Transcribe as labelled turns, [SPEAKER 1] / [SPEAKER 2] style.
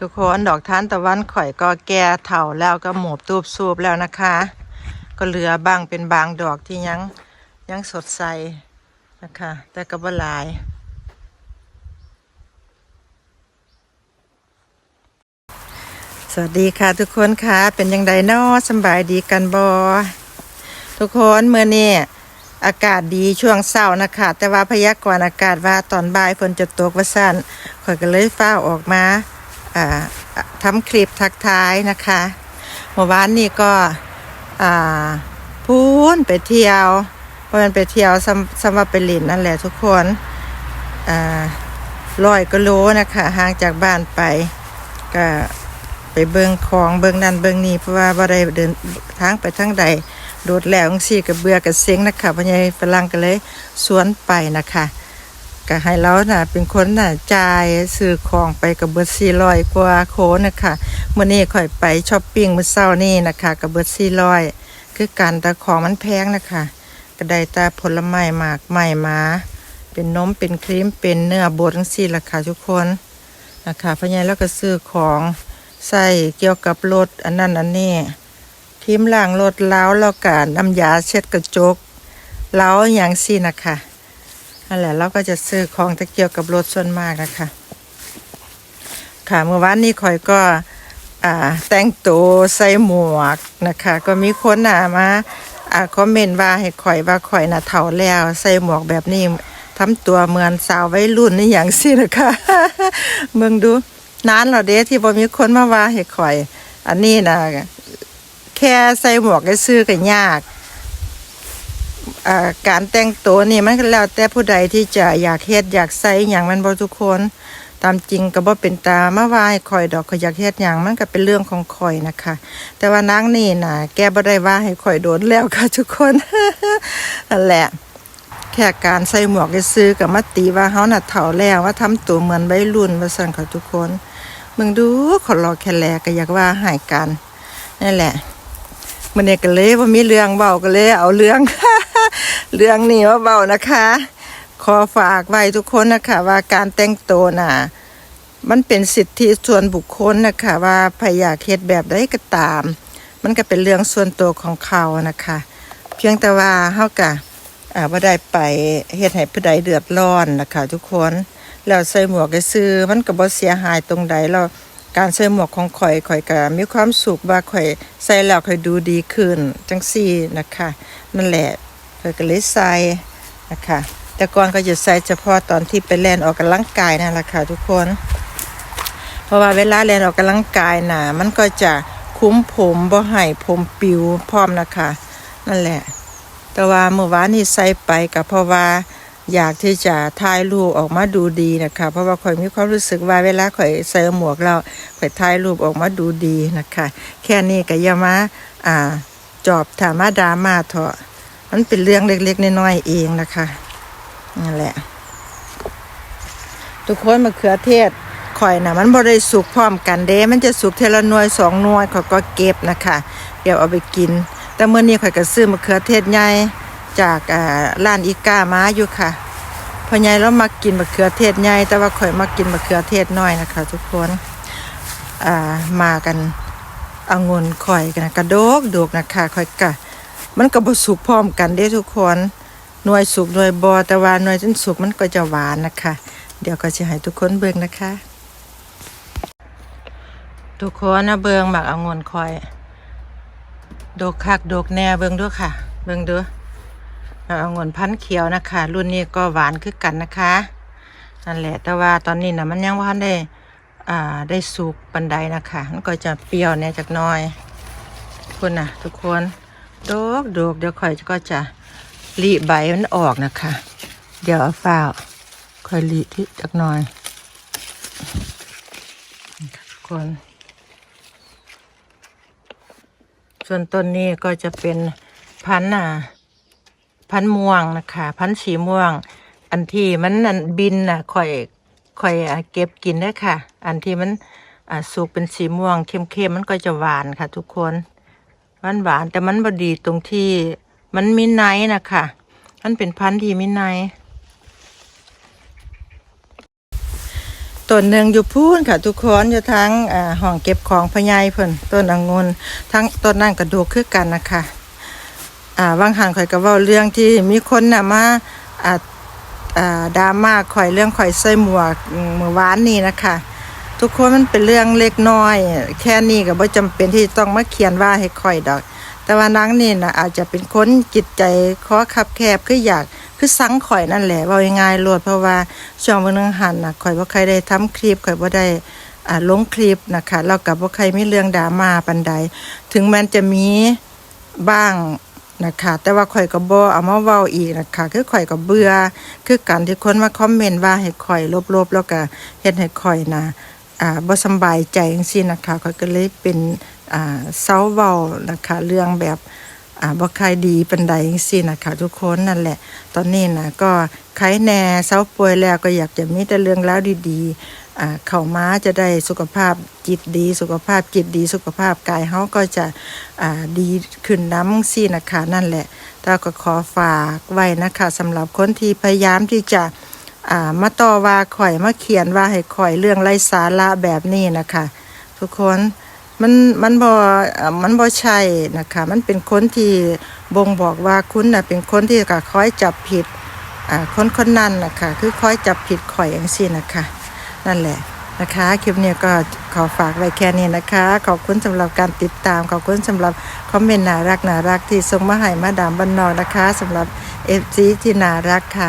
[SPEAKER 1] ทุกคนดอกทานตะวันข่อยก็แก่เถาแล้วก็หมบตูบสูบแล้วนะคะ ก็เหลือบางเป็นบางดอกที่ยังยังสดใสนะคะ แต่ก็บ่หลายสวัสดีค่ะทุกคนค่ะเป็นยังไงนาะสบายดีกันบอทุกคนเมื่อนี้อากาศดีช่วงเช้านะคะ แต่ว่าพยากรณ์อากาศว่าตอนบ่ายฝนจะตกว่าสั้นข่อยก็เลยฟ้าออกมา ทำคลิปทักทายนะคะเมื่อวานนี้ก็พูนไปเที่ยวเพราะมันไปเที่ยวซ้ำซ้ำว่าไปเลินนั่นแหละทุกคนอ่าร้อยกิโลนะคะห่างจากบ้านไปก็ไปเบิงของเบิงนั่นเบิงนี่เพราะว่าบ่ได้เดินทางไปทางใดโดดแล้วองซี่กับเบื่อกับเซ็งนะคะพ่อใหญ่ฝรั่งก็เลยสวนไปนะคะ ก็ให้เราน่ะ เป็นคนน่ะจ่ายซื้อของไปกับเบิด400กว่าโคนะคะเมื้อนี้ค่อยไปช้อปปิ้งมื้อเช้านี่นะคะกับเบิด400คือกันแต่ของมันแพงนะคะก็ได้แต่ผลไม้หมากไม้มาเป็นนมเป็นครีมเป็นเนื้อบดจังซี่ล่ะค่ะทุกคนนะคะพ่อใหญ่แล้วก็ซื้อของใส่เกี่ยวกับรถอันนั้นอันนี้ทีมล่างรถเล้าวแล้วก็น้ำยาเช็ดกระจกเล้าวอย่างสินะคะ นั่นแหละเราก็จะซื้อของที่เกียวกับรถส่วนมากนะคะ ค่ะเมื่อวานนี้ข่อยก็แต่งตัวใส่หมวกนะคะ ก็มีคนอ่ามาอ่าคอมเมนต์ว่าให้ข่อยว่าข่อยน่ะเฒ่าแล้วใส่หมวกแบบนี้ทำตัวเหมือนสาววัยรุ่นนี่อย่างสินะคะเมืองดูนานแล้วเด้ที่บ่มีคนมาว่าให้ข่อย อันนี้นะแค่ใส่หมวกก็ซื้อก็ยาก การแต่งตัวนี่มันก็แล้วแต่ผู้ใดที่จะอยากเฮ็ดอยากใส่หยังมันบ่ทุกคน ตามจริงก็บ่เป็นตามาว่าให้ข่อยดอกข่อยอยากเฮ็ดหยังมันก็เป็นเรื่องของข่อยนะคะ แต่ว่านางนี่น่ะแกบ่ได้ว่าให้ข่อยโดนแล้วค่ะทุกคนนั่นแหละแค่การใส่หมวกซื้อกับมาตีว่าเฮาน่ะเฒ่าแล้วว่าทำตัวเหมือนวัยรุ่นว่าซั่นค่ะทุกคนมึงดูขอรอแค่แลก็อยากว่าหายกันนั่นแหละมื้อนี้ก็เลยว่ามีเรื่องเว้าก็เลยเอาเรื่อง เรื่องนี้มาเว้านะคะ ขอฝากไว้ทุกคนนะคะ ว่าการแต่งตัวน่ะ มันเป็นสิทธิส่วนบุคคลนะคะ ว่าใครอยากเฮ็ดแบบใดก็ตาม มันก็เป็นเรื่องส่วนตัวของเขานะคะ เพียงแต่ว่าเฮาก็อ่าบ่ได้ไปเฮ็ดให้ผู้ใดเดือดร้อนนะคะ ทุกคนแล้วใส่หมวกก็ซื้อมันก็บ่เสียหายตรงใดแล้วการใส่หมวกของข่อยข่อยก็มีความสุขว่าข่อยใส่แล้วข่อยดูดีขึ้น จังซี่นะคะ นั่นแหละ ข่อยก็เลยใส่นะคะแต่ก่อนก็จะใส่เฉพาะตอนที่ไปเล่นออกกำลังกายนั่นแหละค่ะทุกคน เพราะว่าเวลาเล่นออกกำลังกายน่ะ มันก็จะคุ้มผมบ่ให้ผมปิวพร้อมนะคะ นั่นแหละ แต่ว่าเมื่อวานนี้ใส่ไปก็เพราะว่าอยากที่จะถ่ายรูปออกมาดูดีนะคะ เพราะว่าข่อยมีความรู้สึกว่าเวลาข่อยใส่หมวกเราข่อยถ่ายรูปออกมาดูดีนะคะ แค่นี้ก็อย่ามาอ่าจอบถามาดราม่าเถอะ มันเป็นเรื่องเล็กๆน้อยๆเองนะคะนั่นแหละ ทุกคนมะเขือเทศข่อยนะมันบ่ได้สุกพร้อมกันเด้ มันจะสุกเทละน่วยสองน่วยข่อยก็เก็บนะคะเดี๋ยวเอาไปกิน แต่เมื่อนี้ข่อยก็ซื้อมะเขือเทศใหญ่จากร้านอีกามาอยู่ค่ะพอใหญ่เรามากินมะเขือเทศใหญ่แต่ว่าข่อยมากินมะเขือเทศน้อยนะคะ ทุกคนมากันอางุนข่อยกันกระโดกโดกนะคะข่อยกะ มันก็บ่สุกพร้อมกันเด้ทุกคนหน่วยสุกหน่วยบอแต่ว่าหน่วยจนสุกมันก็จะหวานนะคะ เดี๋ยวก็จะให้ทุกคนเบิ่งนะคะ ทุกคนนะเบิ่งหมักเอางนคอยดกคักดกแน่เบิ่งด้วยค่ะ เบิ่งดูหมักเอางนพันธุ์เขียวนะคะ รุ่นนี้ก็หวานคือกันนะคะนั่นแหละแต่ว่าตอนนี้นะมันยังว่าได้อ่าได้สุกปันไดนะคะมันก็จะเปรี้ยวแน่จักน้อยคุณนะทุกคน ดกดกเดี๋ยวค่อยก็จะรีใบมันออกนะคะ เดี๋ยวเอาฝ้าวค่อยรีที่จักหน่อยนี่ค่ะทุกคน ส่วนต้นนี้ก็จะเป็นพันธุ์น่ะพันธุ์ม่วงนะคะ พันธุ์สีม่วง อันที่มันอันบินน่ะค่อยค่อยเก็บกินได้ค่ะ อันที่มันสุกเป็นสีม่วงเข้มๆมันก็จะหวานค่ะ ทุกคนานหวานแต่มันบดีตรงที่มันมีไนนะคะมันเป็นพันธุ์ที่มีไนต้นหนึ่งอยู่พูนค่ะทุกคนอยู่ทั้งห้องเก็บของพญายเพิ่นต้นองุ่นทั้งต้นนั่นกระดูกคือกันนะคะอ่าบางหันข่อยก็เว้าเรื่องที่มีคนน่ะมาอ่าดราม่าข่อยเรื่องข่อยใส่หมวกเมื่อวานนี้นะคะ ทุกคนมันเป็นเรื่องเล็กน้อย แค่นี้ก็บ่จำเป็นที่ต้องมาเขียนว่าให้ข่อยดอก แต่ว่านางนี่นะอาจจะเป็นคนจิตใจคอคับแคบคืออยากคือสังข่อยนั่นแหละว่าง่ายๆโลดเพราะว่าช่วงวันนึงหันน่ะข่อยบ่ใครได้ทำคลิปข่อยบ่ได้อ่าลงคลิปนะคะแล้วก็บ่ใครมีเรื่องดราม่าปานใด ถึงแม้นจะมีบ้างนะคะแต่ว่าข่อยก็บ่เอามาเว้าอีกนะคะคือข่อยก็เบื่อคือการที่คนมาคอมเมนต์ว่าให้ข่อยลบๆแล้วก็เฮ็ดให้ข่อยนะ อ่าบ่สบายใจจังซี่นะคะเขาก็เลยเป็นอ่าเซาเว้านะคะ เรื่องแบบอ่าบ่ค่อยดีปานใดจังซี่นะคะทุกคนนั่นแหละ ตอนนี้นะก็ใครแน่เซาป่วยแล้วก็อยากจะมีแต่เรื่องราวดีๆอ่าเข้ามาจะได้สุขภาพจิตดี สุขภาพจิตดี สุขภาพกายเฮาก็จะอ่าดีขึ้นน้ำซี่นะคะนั่นแหละแต่ก็ขอฝากไว้นะคะสำหรับคนที่พยายามที่จะ อ่ามาต่อว่าข่อยมาเขียนว่าให้ข่อยเรื่องไร้สาระแบบนี้นะคะ ทุกคนมันมันบ่อ่มันบ่ใช่นะคะ มันเป็นคนที่บ่งบอกว่าคุณน่ะเป็นคนที่ก็คอยจับผิดอ่าคนคนนั้นนะคะคือคอยจับผิดข่อยอย่างซี่นะคะ นั่นแหละนะคะคลิปนี้ก็ขอฝากไว้แค่นี้นะคะ ขอบคุณสำหรับการติดตาม ขอบคุณสำหรับคอมเมนต์น่ารักน่ารักที่ส่งมาให้มาดามบ้านนอกนะคะสำหรับเอฟซีที่น่ารักค่ะ